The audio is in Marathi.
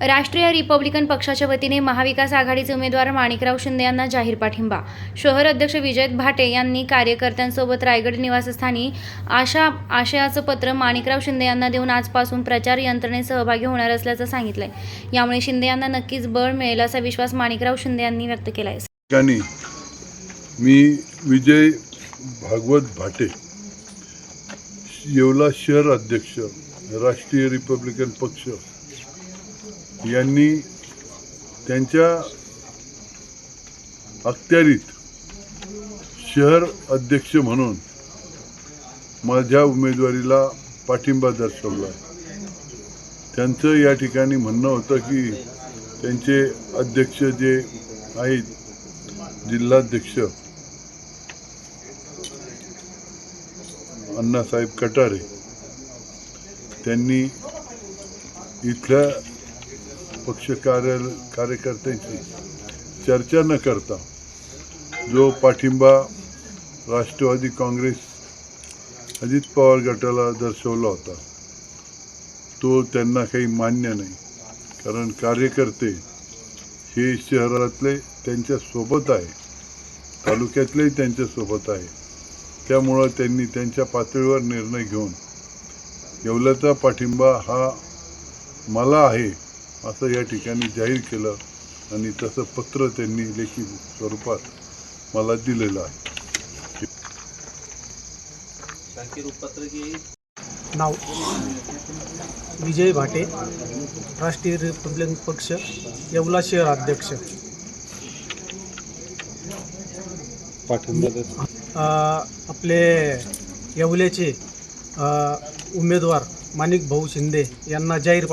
राष्ट्रीय रिपब्लिकन पक्षाच्या वतीने महाविकास आघाडीचे उमेदवार माणिकराव शिंदे यांना जाहीर पाठिंबा. शहर अध्यक्ष विजय भाटे यांनी कार्यकर्त्यांसोबत रायगड निवासस्थानी आशा आशयाचं पत्र माणिकराव शिंदे यांना देऊन आजपासून प्रचार यंत्रणेत सहभागी होणार असल्याचं सांगितलंय. यामुळे शिंदे यांना नक्कीच बळ मिळेल असा विश्वास माणिकराव शिंदे यांनी व्यक्त केला आहे मी विजय भागवत भाटे येवला शहर अध्यक्ष राष्ट्रीय रिपब्लिकन पक्ष यांनी त्यांच्या अखत्यारीत शहर अध्यक्ष म्हणून माझ्या उमेदवारीला पाठिंबा दर्शवला त्यांचं या ठिकाणी म्हणणं होतं की त्यांचे अध्यक्ष जे आहेत जिल्हाध्यक्ष अण्णासाहेब कटारे त्यांनी इथल्या पक्ष कार्य कार्यकर्त्यांची चर्चा न करता जो पाठिंबा राष्ट्रवादी काँग्रेस अजित पवार गटाला दर्शवला होता तो त्यांना काही मान्य नाही. कारण कार्यकर्ते हे शहरातले त्यांच्यासोबत आहे तालुक्यातलेही त्यांच्यासोबत आहे. त्यामुळं त्यांनी त्यांच्या पातळीवर निर्णय घेऊन येवल्याचा पाठिंबा हा मला आहे असं या ठिकाणी जाहीर केलं आणि तसं पत्र त्यांनी लेखी स्वरूपात मला दिलेलं आहे. नाव विजय भाटे राष्ट्रीय रिपब्लिकन पक्ष येवला शहर अध्यक्ष. अ, आपले येवल्याचे अ, उमेदवार माणिक भाऊ शिंदे यांना जाहीर